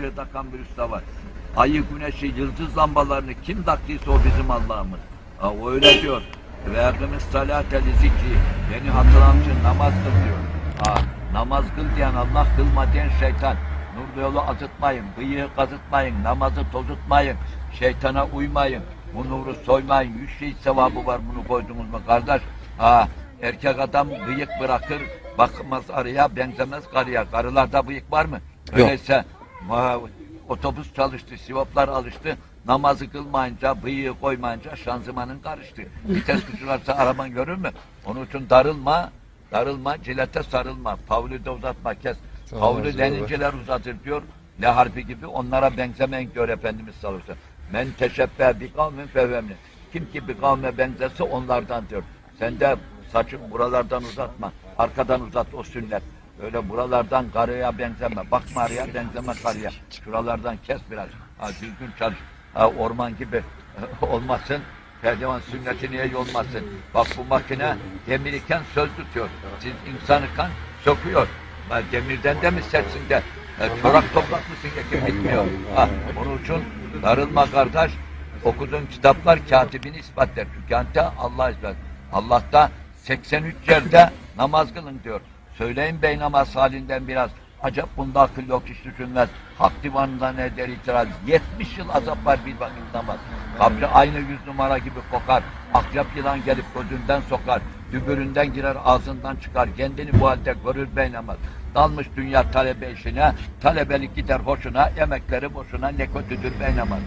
elektriğe takan bir usta var. Ayı, güneşi, yıldız lambalarını kim taktıysa o bizim Allah'ımız. Ha, o öyle diyor. Ve yakınız salate zikri. Beni hatırlam için namaz kıl diyor. Ha, namaz kıl diyen Allah kılma diyen şeytan. Nur yolu azıtmayın, bıyığı kazıtmayın, namazı tozutmayın, şeytana uymayın, bu nuru soymayın. Yüz şey sevabı var bunu koydunuz mu kardeş? Ha, erkek adam bıyık bırakır, bakmaz arıya, benzemez karıya. Karılarda bıyık var mı? Öyleyse ma- otobüs çalıştı, sivoplar alıştı. Namazı kılmayınca, bıyığı koymayınca şanzımanın karıştı. Vites küçülerse araban görür mü? Onun için darılma, darılma, cilete sarılma, pavlü de uzatma, kes. Tamam, Pavlü deninceler uzatır diyor. Ne harfi gibi onlara benzemeyin diyor Efendimiz sallallahu aleyhi ve sellem. Men teşebbe bi kavmin fevemni. Kim ki bir kavme benzerse onlardan diyor. Sen de saçın buralardan uzatma. Arkadan uzat o sünnet. Öyle buralardan karıya benzeme. Bakma araya benzeme karıya. Şuralardan kes biraz. Ha, düzgün çalış. Ha, orman gibi olmasın. Pehlivan sünneti niye olmasın? Bak bu makine demir iken söz tutuyor. Siz insanı kan sokuyor. Ha, demirden de mi sertsin de? E, çorak toprak mısın ekim bitmiyor. Ha, onun için darılma kardeş. Okuduğun kitaplar katibini ispat eder. Çünkü Allah ispat. Allah'ta 83 yerde namaz kılın diyor. Söyleyin bey namaz halinden biraz. Acaba bunda akıl yok hiç düşünmez. Hak divanından eder itiraz. 70 yıl azap var bir vakit namaz. Kabri aynı yüz numara gibi kokar. Akrep yılan gelip gözünden sokar. Dübüründen girer ağzından çıkar. Kendini bu halde görür bey namaz. Dalmış dünya talebe işine, talebelik gider hoşuna, emekleri boşuna ne kötüdür bey namaz.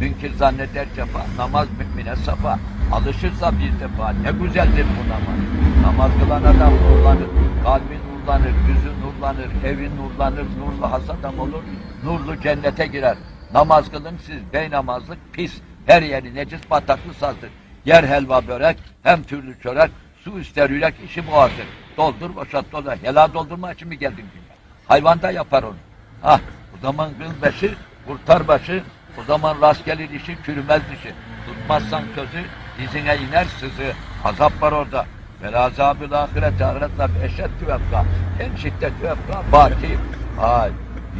Münkir zanneder cefa, namaz mümine safa. Alışırsa bir defa ne güzeldir bu namaz. Namaz kılan adam nurlanır, kalbi nurlanır, yüzü nurlanır, evi nurlanır, nurlu has adam olur, nurlu cennete girer. Namaz kılın siz bey namazlık pis, her yeri necis bataklı sazdır. Yer helva börek, hem türlü çörek, su ister yürek, işi boğazır. Doldur boşalt doldur. Helal doldurma için mi geldin dünya? Hayvan da yapar onu. Ah, o zaman kıl başı, kurtar başı, o zaman rast gelir işi, çürümez dişi. Tutmazsan sözü, dizine iner sızı. Azap var orada. Vel azabül ahireti ahiretle eşeddü vefka. En şiddetli vefka baki. Ay,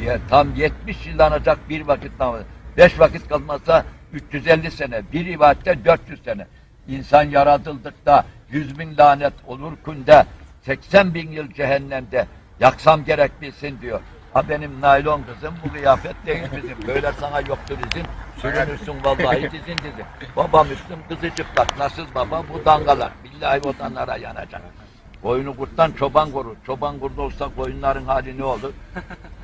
diye tam 70 yıllanacak bir vakit namazı. Beş vakit kalmazsa 350 sene. Bir ibadette 400 sene. İnsan yaratıldıkta 100 bin lanet olur kunde. 80 bin yıl cehennemde. Yaksam gerek bilsin diyor. Ha benim naylon kızım bu kıyafet değil bizim. Böyle sana yoktur izin. Sürünürsün vallahi dizin dizin. Baba Müslüm kızı çıplak. Nasıl baba? Bu dangalar. Billahi odanlara yanacak. Koyunu kurttan çoban korur. Çoban kurdu olsa koyunların hali ne olur?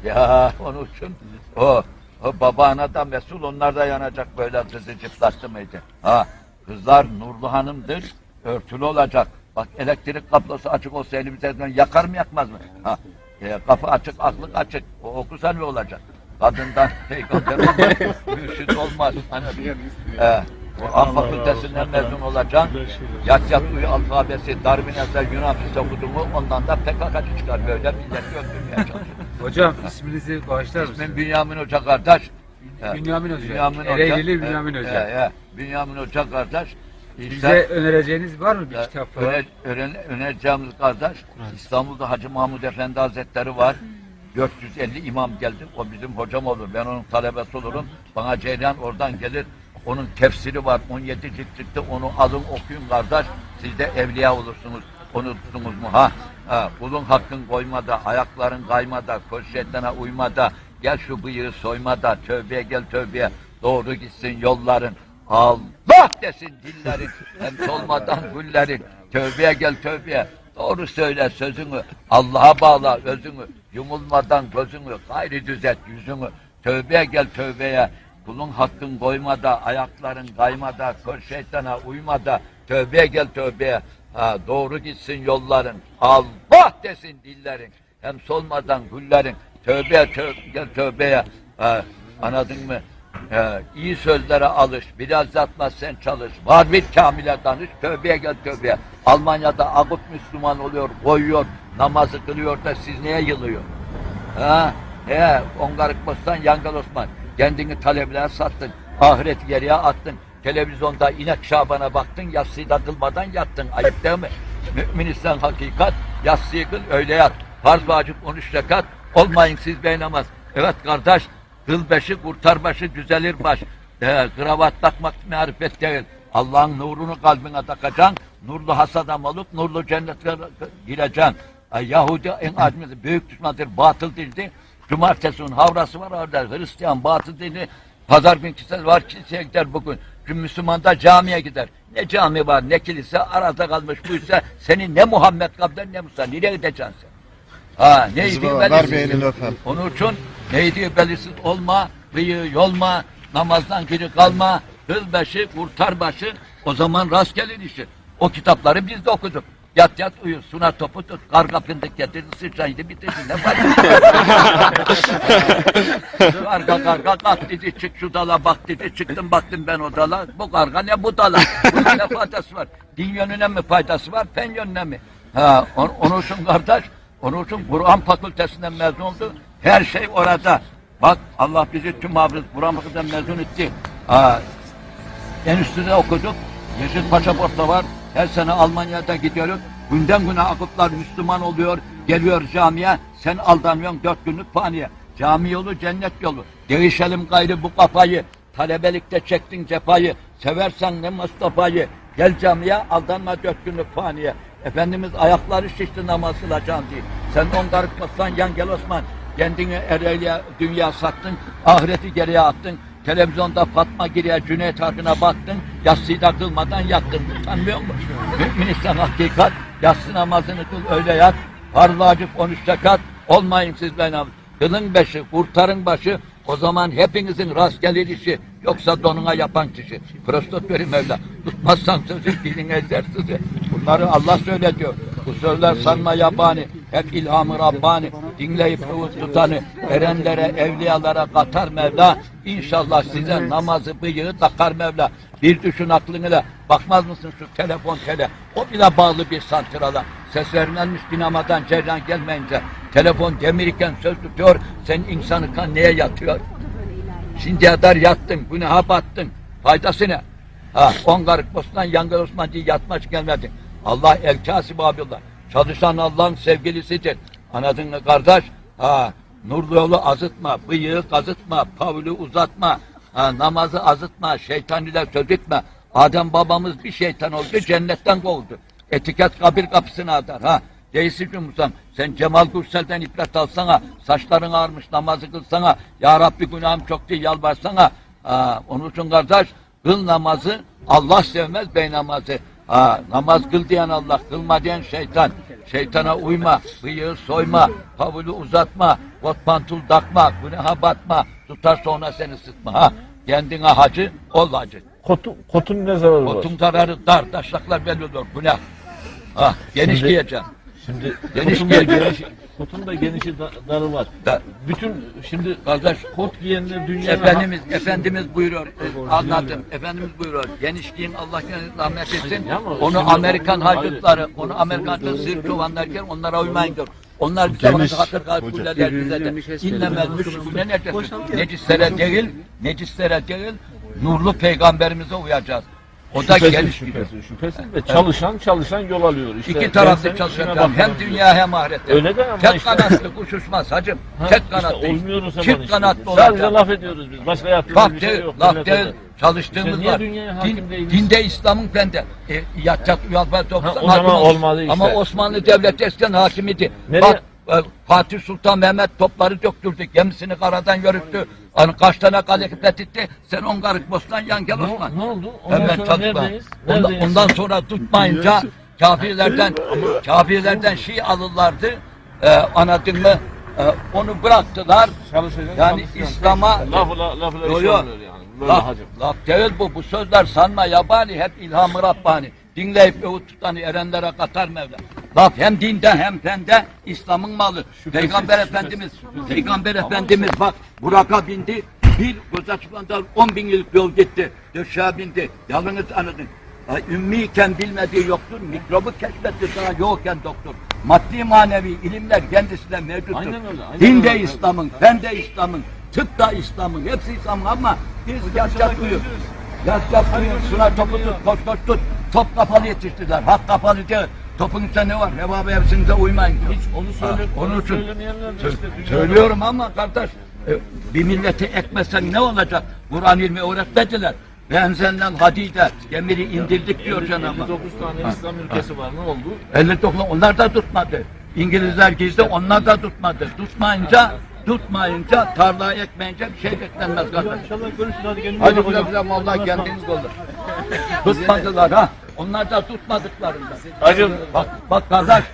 ya onun için o, o baba ana da mesul onlar da yanacak böyle kızı çıplaktı mıydı? Ha kızlar Nurlu Hanım'dır. Örtülü olacak. Bak elektrik kablosu açık olsa elimizden yakar mı yakmaz mı? Ha, e, kapı açık, aklık açık. O okusa ne olacak? Kadından peygamber olmaz, mürşit olmaz. Hani, e, bu An fakültesinden mezun olacaksın. Yat yat uyu alfabesi, Darwin ezer Yunan fizik okudu mu ondan da PKK'cı çıkar. Böyle milleti öldürmeye çalışıyor. Hocam isminizi bağışlar mısınız? İsmim Bünyamin Hoca kardeş. Bünyamin Hoca. Bünyamin Hoca. Ereğlili Bünyamin E, Hoca. E, e, Bünyamin Hoca kardeş. Bize önereceğiniz var mı bir Ya, kitap falan? öner, öner, önereceğimiz kardeş, İstanbul'da Hacı Mahmud Efendi Hazretleri var. 450 imam geldi. O bizim hocam olur. Ben onun talebesi olurum. Bana Ceylan oradan gelir. Onun tefsiri var. 17 cilt çıktı. Onu alın okuyun kardeş. Siz de evliya olursunuz. Onu tuttunuz mu? Ha, ha. Kulun hakkın koymada, ayakların kaymada, koş şeytana uymada, gel şu bıyığı soymada, tövbeye gel tövbeye, doğru gitsin yolların. Allah desin dillerin, hem solmadan güllerin, tövbeye gel tövbeye, doğru söyle sözünü, Allah'a bağla özünü, yumulmadan gözünü, gayri düzelt yüzünü, tövbeye gel tövbeye, kulun hakkın koymada, ayakların kaymada, kör şeytana uymada, tövbeye gel tövbeye, ha, doğru gitsin yolların, Allah desin dillerin, hem solmadan güllerin, tövbeye tövbe, gel tövbeye, ha, anladın mı? Ee, iyi sözlere alış, biraz zatma sen çalış, var bir kamile danış, tövbeye gel tövbeye. Almanya'da agut Müslüman oluyor, koyuyor, namazı kılıyor da siz neye yılıyor? Ha? He, ongarık bostan yangal Osman. Kendini talebeler sattın, ahireti geriye attın. Televizyonda inek şabana baktın, yatsıyı da kılmadan yattın. Ayıp değil mi? Mümin İslam hakikat, yatsıyı kıl öyle yat. Farz vacip 13 rekat, olmayın siz bey namaz. Evet kardeş, Kıl beşi, kurtar başı, düzelir baş. E, kravat takmak marifet değil. Allah'ın nurunu kalbine takacaksın. Nurlu has adam olup nurlu cennetlere gireceksin. E, Yahudi en acımızı büyük düşmandır, batıl dildi. Cumartesi'nin havrası var orada. Hristiyan batıl dini. Pazar günü kilise var, kiliseye gider bugün. Gün Müslüman da camiye gider. Ne cami var, ne kilise, arada kalmış buysa senin ne Muhammed kabden ne Musa. Nereye gideceksin sen? Ha, ver bir elini öpeyim. Onun için neydi belirsiz olma, bıyığı yolma, namazdan geri kalma, hıl başı, kurtar başı, o zaman rast gelir işi. O kitapları biz de okuduk. Yat yat uyu, suna topu tut, karga fındık getirdi, sıçraydı bitirdi. Ne fayda? karga karga kalk dedi, çık şu dala bak dedi, çıktım baktım ben o dala, bu karga ne bu dala? Bunun ne faydası var? Din yönüne mi faydası var, fen yönüne mi? Ha, on, onun için kardeş, onun için Kur'an fakültesinden mezun oldu. Her şey orada. Bak Allah bizi tüm hafız fakültesinden mezun etti. Ha, en üstüne okuduk. Yeşil pasaportla var. Her sene Almanya'da gidiyoruz. Günden güne akıplar Müslüman oluyor. Geliyor camiye. Sen aldanıyorsun dört günlük faniye. Cami yolu cennet yolu. Değişelim gayrı bu kafayı. Talebelikte çektin cefayı. Seversen ne Mustafa'yı. Gel camiye aldanma dört günlük faniye. Efendimiz ayakları şişti namaz kılacağım diye. Sen on garıkmasan yan gel Osman. Kendini ereğliye dünya sattın. Ahireti geriye attın. Televizyonda Fatma Giri'ye Cüneyt Arkın'a baktın, yatsıyı da kılmadan yattın. Utanmıyor musun? Mümin hakikat, yatsı namazını kıl öyle yat, farz vacip 13 rekat, olmayın siz benim. Kılın beşi, kurtarın başı, o zaman hepinizin rast gelir işi, yoksa donuna yapan kişi. Prostot verin Mevla, tutmazsan sözü dilin ezer sizi. Bunları Allah söyletiyor. Bu sözler sanma yabani, hep ilhamı Rabbani, dinleyip ıvıt tutanı, erenlere, evliyalara katar Mevla. İnşallah size namazı bıyığı takar Mevla. Bir düşün aklını bakmaz mısın şu telefon tele, o bile bağlı bir santrala. Ses vermezmiş dinamadan ceryan gelmeyince. Telefon demirken söz tutuyor, sen insanı kan neye yatıyor? Şimdiye kadar yattın, günaha battın. Faydası ne? Ha, on garip Osman, Yangıl Osman diye yatmaç gelmedin. Allah el kasip abillah. Çalışan Allah'ın sevgilisidir. Anladın mı kardeş? Ha, nurlu yolu azıtma, bıyığı kazıtma, pavlu uzatma, ha, namazı azıtma, şeytan ile söz etme. Adem babamız bir şeytan oldu, cennetten kovdu. Etiket kabir kapısına atar. Ha, Değilsin Musam, sen Cemal Gürsel'den ibret alsana, saçların ağarmış namazı kılsana, Ya Rabbi günahım çok diye yalvarsana. Ha, onun için kardeş, kıl namazı, Allah sevmez bey namazı. Ha, namaz kıl diyen Allah, kılma diyen şeytan. Şeytana uyma, bıyığı soyma, pavulu uzatma, kot pantul takma, günaha batma, tutar sonra seni sıkma. Ha, kendine hacı, ol hacı. Kotun, kotun ne zararı var? Kotun zararı dar, taşlaklar belli olur, günah. Ha, geniş Şimdi- giyeceksin. Şimdi Geniş kotun da geniş, kotun da genişi da- darı var. Da- Bütün şimdi Kardeş, kot giyenler dünyada Efendimiz, Efendimiz buyuruyor, e, anladım. Efendimiz buyuruyor, genişliğin Allah rahmet etsin. Ama Onu Amerikan Hayır. haydutları, onu Amerikancı sırf çobanlar der, onlara uymayın diyor. Onlar bize Geniş, bakın hatır kalp hoca. kulleler bize de. İnlemez müşriküne necesin. Necislere değil, necislere değil, nurlu peygamberimize uyacağız. O da şüphesiz, geniş gidiyor. şüphesiz, şüphesiz de çalışan çalışan yol alıyor. İşte İki taraflı çalışacağım. işine Hem bakıyorum. dünya hem ahirette. Öyle de ama Tek işte- kanatlı kuş uçmaz hacım. Ha, Tek işte kanatlı. olmuyor o zaman Çift işte. kanatlı Sadece olacak. laf ediyoruz biz. Başka yaptığımız Laf bir şey değil, yok. laf millete de. Çalıştığımız İşte niye var. dünyaya hakim Din, değiliz? dinde İslam'ın bende. E, yatacak uyalmaz Ha, o zaman olmadı işte. Ama Osmanlı Devleti eskiden hakim idi. Nereye- Bak Fatih Sultan Mehmet topları döktürdü. Gemisini karadan yürüttü. Hani kaç tane kale fethetti. Sen on garip bostan yan gel Ne, Osman. ne oldu? Ondan Hemen sonra çalışma. neredeyiz? Ondan, Neredeyiz? ondan sonra tutmayınca kafirlerden kafirlerden şey alırlardı. E, anladın mı? E, onu bıraktılar. Yani. İslam'a Lafı la- lafla Yo, iş yo. olmuyor yani. Böyle Laf, hacım. laf değil bu. Bu sözler sanma yabani. Hep ilhamı Rabbani. Dinleyip öğüt tutanı erenlere katar Mevla. Laf hem dinden hem fende İslam'ın malı. Peygamber Efendimiz, Peygamber Efendimiz bak Burak'a bindi. Bir göz açıklandan 10 bin yıllık yol gitti. Döşeğe bindi. Yalnız anladın. Ha, Ümmiyken bilmediği yoktur. Mikrobu keşfetti sana yokken doktor. Maddi manevi ilimler kendisine mevcuttur. Aynen öyle, aynen Dinde öyle. İslam'ın, fende İslam'ın, tıp da İslam'ın, hepsi İslam'ın ama biz yat yat uyuyor. Yat yat uyuyor, suna topu tut, koş koş tut. Top kapalı yetiştirdiler, hak kapalı değil. Topun içinde ne var? Heva hepsinize uymayın diyor. Hiç onu söyle, Ha, onu söylemeyenler Sö- işte söylüyorum ama kardeş E, bir milleti ekmesen ne olacak? Kur'an ilmi öğretmediler. Ben senden hadide gemiri indirdik diyor Cenab-ı Hak. 9 tane İslam ülkesi var. Ne oldu? 59 onlar da tutmadı. İngilizler gizli onlar da tutmadı. Tutmayınca tutmayınca tarla ekmeyince bir şey beklenmez kardeş. İnşallah görüşürüz. Hadi güle güle vallahi kendiniz olun. Tutmadılar ha. Onlar da tutmadıklarında. Hacım. Bak bak kardeş.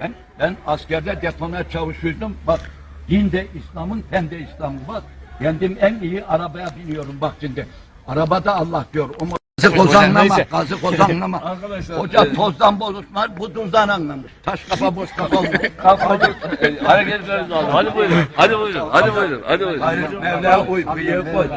Ben ben askerde detone çavuşuydum. Bak din de İslam'ın ten de İslam'ın. Bak kendim en iyi arabaya biniyorum bak şimdi. Arabada Allah diyor. O Kazı kozanlama, kazı kozanlama. Arkadaşlar, Hoca e- tozdan bozulma, bu tuzdan anlamış. Taş kafa boş kafa olmuş. Hadi, e, Hareket etmemiz lazım. Hadi buyurun. Hadi buyurun. Hadi buyurun. Hadi buyurun. Mevla uy, bıyığı koy.